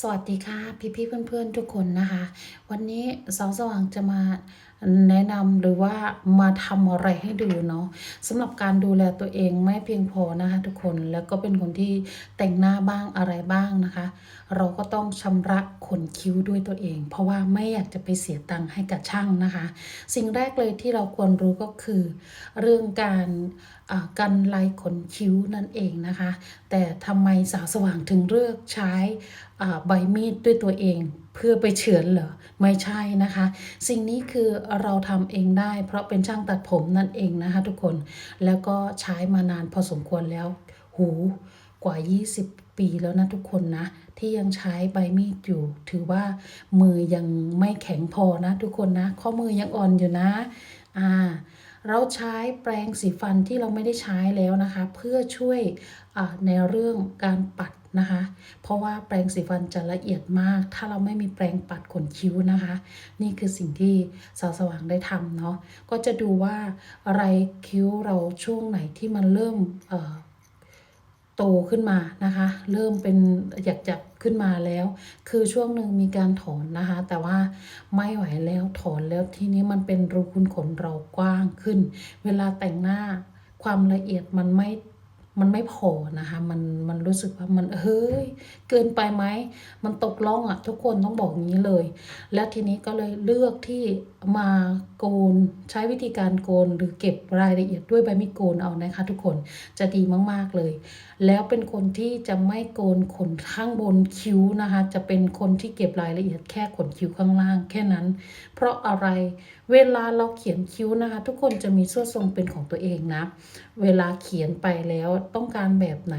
สวัสดีค่ะพี่ๆเพื่อนๆทุกคนนะคะ วันนี้สาวสว่างจะมาแนะนำหรือว่ามาทำอะไรให้ดูเนาะสำหรับการดูแลตัวเองไม่เพียงพอนะคะ ทุกคนแล้วก็เป็นคนที่แต่งหน้าบ้างอะไรบ้างนะคะ เราก็ต้องชำระขนคิ้วด้วยตัวเอง เพราะว่าไม่อยากจะไปเสียตังค์ให้กับช่างนะคะ สิ่งแรกเลยที่เราควรรู้ก็คือ เรื่องการกันลายขนคิ้วนั่นเองนะคะ แต่ทำไมสาวสว่างถึงเลือกใช้ ใบมีดด้วยตัวเองเพื่อไปเฉือนเหรอไม่ใช่นะคะ สิ่งนี้คือเราทำเองได้ เพราะเป็นช่างตัดผมนั่นเองนะคะทุกคนแล้วก็ใช้มานานพอสมควรแล้ว หูกว่า 20 ปีแล้วนะทุกคนนะ ที่ยังใช้ใบมีดอยู่ ถือว่ามือยังไม่แข็งพอนะทุกคนนะ ข้อมือยังอ่อนอยู่นะอ่าเราใช้แปรงสีฟันที่เราไม่ได้ใช้แล้วนะคะ เพื่อช่วยในเรื่องการปัด นะคะ เพราะว่าแปรงสีฟันจะละเอียดมาก ถ้าเราไม่มีแปรงปัดขนคิ้วนะคะ นี่คือสิ่งที่สาวสว่างได้ทำเนาะ ก็จะดูว่าอะไรคิ้วเราช่วงไหนที่มันเริ่มโตขึ้นมานะคะ เริ่มเป็นหยักจักๆขึ้นมาแล้ว คือช่วงหนึ่งมีการถอนนะคะ แต่ว่าไม่ไหวแล้วถอนแล้วทีนี้มันเป็นรูขุมขนเรากว้างขึ้น เวลาแต่งหน้าความละเอียดมันไม่ มันไม่พอนะคะมันมันรู้สึกว่ามันเฮ้ยเกินไปไหมมันตกล่องอะ่ะ ทุกคนต้องบอกอย่างนี้เลย แล้วทีนี้ก็เลยเลือกที่มาโกนใช้วิธีการโกนหรือเก็บรายละเอียดด้วยใบมีดโกนเอานะคะทุกคนจะดีมากๆเลย แล้วเป็นคนที่จะไม่โกนขนข้างบนคิ้วนะคะ จะเป็นคนที่เก็บรายละเอียดแค่ขนคิ้วข้างล่างแค่นั้น เพราะอะไรเวลาเราเขียนคิ้วนะคะ ทุกคนจะมีส่วนทรงเป็นของตัวเองนะ เวลาเขียนไปแล้วต้องการแบบไหน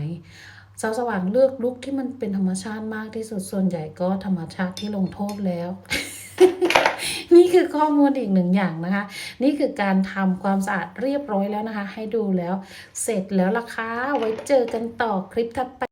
สาวสว่างเลือกลุคที่มันเป็นธรรมชาติมากที่สุดส่วนใหญ่ก็ธรรมชาติที่ลงโทษแล้ว นี่คือข้อมูลอีกหนึ่งอย่างนะคะ นี่คือการทำความสะอาดเรียบร้อยแล้วนะคะ ให้ดูแล้ว เสร็จแล้วล่ะคะไว้เจอกันต่อคลิปถัดไป